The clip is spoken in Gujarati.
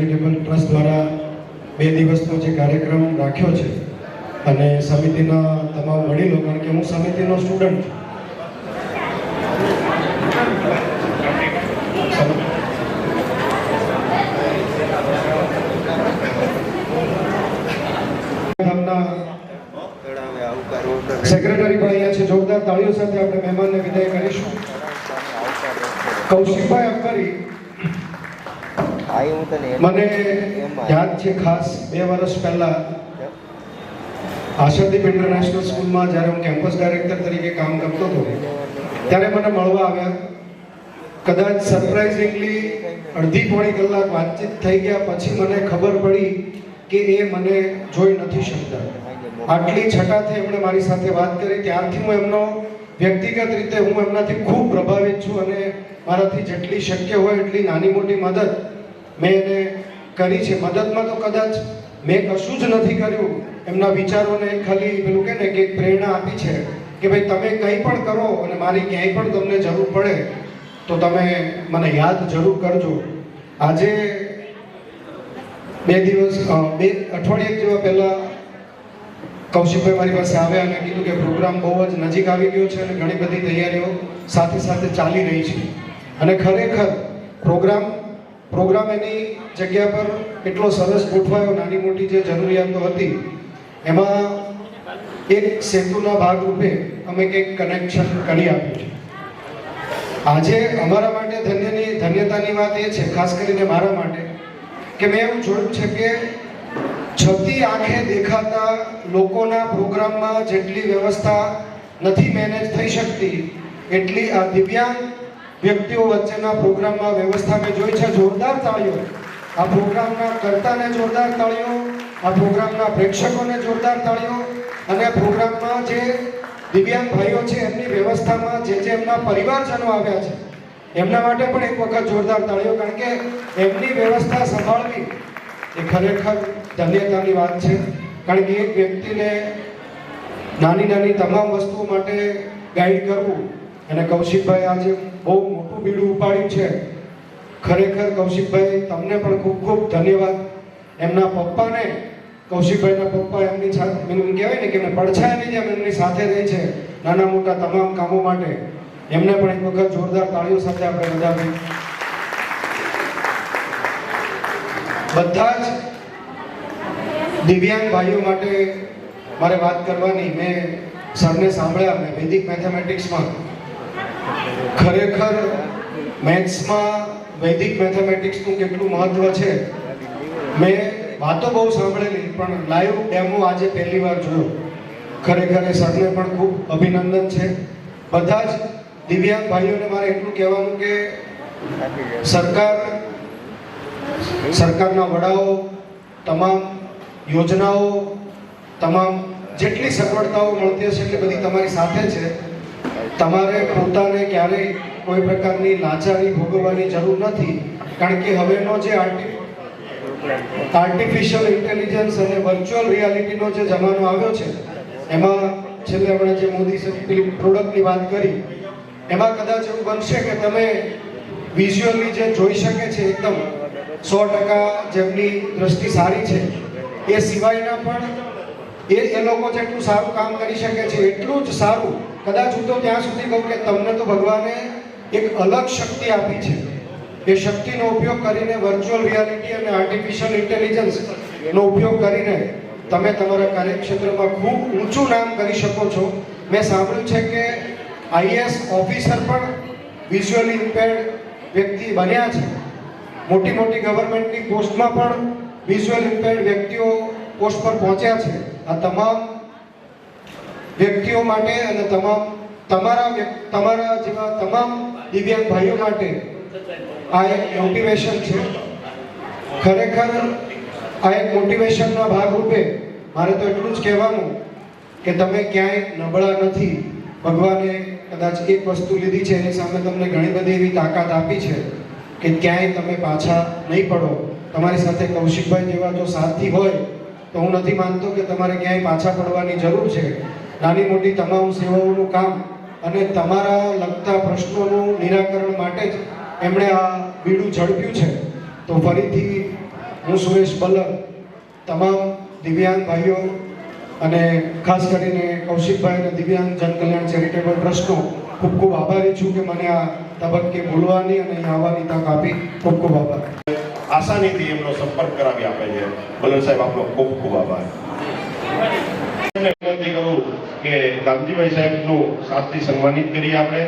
ચેરિટેબલ ટ્રસ્ટ દ્વારા બે દિવસનો જે કાર્યક્રમ રાખ્યો છે અને સમિતિના તમામ વડીલો, કારણ કે હું સમિતિનો સ્ટુડન્ટ સેક્રેટરી પણ અહીંયા છે. જોરદાર તાળીઓ સાથે આપણે મહેમાનને વિદાય કરીશું. કૌશિકભાઈ અકબરી મને યાદ છે ખાસ બે વર્ષ પહેલા આશાદીપ ઇન્ટરનેશનલ સ્કૂલમાં જ્યારે હું કેમ્પસ ડાયરેક્ટર તરીકે કામ કરતો હતો ત્યારે મને મળવા આવ્યા. કદાચ સરપ્રાઇઝિંગલી અડધી પોણી કલાક વાતચીત થઈ ગયા પછી મને ખબર પડી કે એ મને જોઈ નથી શકતા. આટલી છટાથી એમણે મારી સાથે વાત કરી ત્યારથી હું એમનો વ્યક્તિગત રીતે હું એમનાથી ખૂબ પ્રભાવિત છું અને મારાથી જેટલી શક્ય હોય એટલી નાની મોટી મદદ મેં એને કરી છે. મદદમાં તો કદાચ મેં કશું જ નથી કર્યું. એમના વિચારોને ખાલી પેલું કે ને કે પ્રેરણા આપી છે કે ભાઈ તમે કંઈ પણ કરો અને મારી ક્યાંય પણ તમને જરૂર પડે, તો તમે મને યાદ જરૂર કરજો. આજે બે દિવસ બે અઠવાડિયા જેવા પહેલાં કૌશિકભાઈ મારી પાસે આવ્યા અને કીધું કે પ્રોગ્રામ બહુ જ નજીક આવી ગયો છે અને ઘણી બધી તૈયારીઓ સાથે સાથે ચાલી રહી છે. અને ખરેખર પ્રોગ્રામ પ્રોગ્રામ એની જગ્યા પર એટલો સરસ ગોઠવાયો, નાની મોટી જે જરૂરિયાતો હતી, એમાં એક સેતુના ભાગરૂપે અમે કંઈક કનેક્શન કરી આપ્યું છે. આજે અમારા માટે ધન્યની, ધન્યતાની વાત એ છે, ખાસ કરીને મારા માટે, કે મેં એવું જોયું છે કે છતી આંખે દેખાતા લોકોના પ્રોગ્રામમાં જેટલી વ્યવસ્થા નથી મેનેજ થઈ શકતી, એટલી આ દિવ્યાંગ વ્યક્તિઓ વચ્ચેના પ્રોગ્રામમાં વ્યવસ્થા મેં જોઈ છે, જોરદાર તાળીઓ. આ પ્રોગ્રામના કર્તાને જોરદાર તાળીઓ, આ પ્રોગ્રામના પ્રેક્ષકોને જોરદાર તાળીઓ અને પ્રોગ્રામમાં જે દિવ્યાંગ ભાઈઓ છે, એમની વ્યવસ્થામાં જે જે એમના પરિવારજનો આવ્યા છે, એમના માટે પણ એક વખત જોરદાર તાળીઓ, કારણ કે એમની વ્યવસ્થા સંભાળવી એ ખરેખર ધન્યતાની વાત છે. કારણ કે એક વ્યક્તિને નાની નાની તમામ વસ્તુઓ માટે ગાઈડ કરવું અને કૌશિકભાઈ આજે બહુ મોટું બીડું ઉપાડ્યું છે. ખરેખર કૌશિકભાઈ, તમને પણ ખૂબ ખૂબ ધન્યવાદ. એમના પપ્પાને, કૌશિકભાઈના પપ્પા એમની સાથે એમ કહેવાય ને કે એમને પડછાયાની જેમ એમની સાથે રહી છે નાના મોટા તમામ કામો માટે. એમને પણ એક વખત જોરદાર તાળીઓ સાથે આપણે વધાવી. બધા જ દિવ્યાંગ ભાઈઓ માટે મારે વાત કરવાની. મેં સરને સાંભળ્યા, મેં વૈદિક મેથેમેટિક્સમાં ખરેખર મેથ્સમાં વૈદિક મેથેમેટિક્સનું કેટલું મહત્વ છે? મેં વાતો બહુ સાંભળેલી, પણ લાઈવ ડેમો આજે પહેલી વાર જોયો. ખરેખર એ સરને પણ ખૂબ અભિનંદન છે. બધા જ દિવ્યાંગ ભાઈઓને મારે એટલું કહેવાનું કે સરકાર, સરકારના વડાઓ, તમામ યોજનાઓ, તમામ જેટલી સગવડતાઓ મળતી હશે, એટલી બધી તમારી સાથે છે. તમારે પોતાને ક્યારેય કોઈ પ્રકારની લાચારી ભોગવવાની જરૂર નથી, કારણ કે હવેનો જે આર્ટિ આર્ટિફિશિયલ ઇન્ટેલિજન્સ અને વર્ચ્યુઅલ રિયાલિટીનો જે જમાનો આવ્યો છે, એમાં છેલ્લે હમણાં જે મોદી સાહેબ પેલી પ્રોડક્ટની વાત કરી, એમાં કદાચ એવું બનશે કે તમે વિઝ્યુઅલી જે જોઈ શકે છે એકદમ સો ટકા જેમની દ્રષ્ટિ સારી છે, એ સિવાયના પણ એ એ લોકો જેટલું સારું કામ કરી શકે છે, એટલું જ સારું કદાચ હું તો ત્યાં સુધી કહું કે તમને તો ભગવાને એક અલગ શક્તિ આપી છે. એ શક્તિનો ઉપયોગ કરીને વર્ચ્યુઅલ રિયાલિટી અને આર્ટિફિશિયલ ઇન્ટેલિજન્સ નો ઉપયોગ કરીને તમે તમારા કાર્યક્ષેત્રમાં ખૂબ ઊંચું નામ કરી શકો છો. મેં સાંભળ્યું છે કે આઈએસ ઓફિસર પણ વિઝ્યુઅલી ઇમ્પેર્ડ વ્યક્તિ બન્યા છે. મોટી મોટી ગવર્મેન્ટની પોસ્ટમાં પણ વિઝ્યુઅલ ઇમ્પેર્ડ વ્યક્તિઓ પોસ્ટ પર પહોંચ્યા છે. આ તમામ વ્યક્તિઓ માટે અને તમામ તમારા તમારા જેવા તમામ દિવ્યાંગ ભાઈઓ માટે આ એક મોટિવેશન છે. ખરેખર આ એક મોટિવેશનના ભાગરૂપે મારે તો એટલું જ કહેવાનું કે તમે ક્યાંય નબળા નથી. ભગવાને કદાચ એક વસ્તુ લીધી છે, એની સામે તમને ઘણી બધી એવી તાકાત આપી છે કે ક્યાંય તમે પાછા નહીં પડો. તમારી સાથે કૌશિકભાઈ જેવા જો સાથી હોય, તો હું નથી માનતો કે તમારે ક્યાંય પાછા પડવાની જરૂર છે. નાની મોટી તમામ સેવાઓનું કામ અને તમારા લગતા પ્રશ્નોનું નિરાકરણ માટે જ એમણે આ બીડું ઝડપ્યું છે. તો ફરીથી હું સુરેશ બલ્લર તમામ દિવ્યાંગ ભાઈઓ અને ખાસ કરીને કૌશિકભાઈ અને દિવ્યાંગ જનકલ્યાણ ચેરિટેબલ ટ્રસ્ટનો ખૂબ ખૂબ આભારી છું કે મને આ તબક્કે બોલવાની અને આવવાની તક આપી. ખૂબ ખૂબ આભાર. આસાનીથી એમનો સંપર્ક કરાવી આપે છે. બલર સાહેબ, આપનો ખૂબ ખૂબ આભાર. વિનંતી કરું કે ગાંધીભાઈ સાહેબનું સાથથી સન્માનિત કરીએ આપણે.